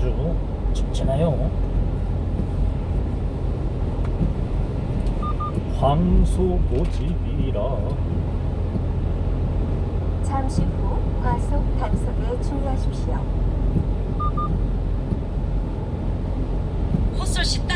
아주 좋잖아요. 황소고집이라 잠시 후 과속 단속에 주의하십시오 호소시다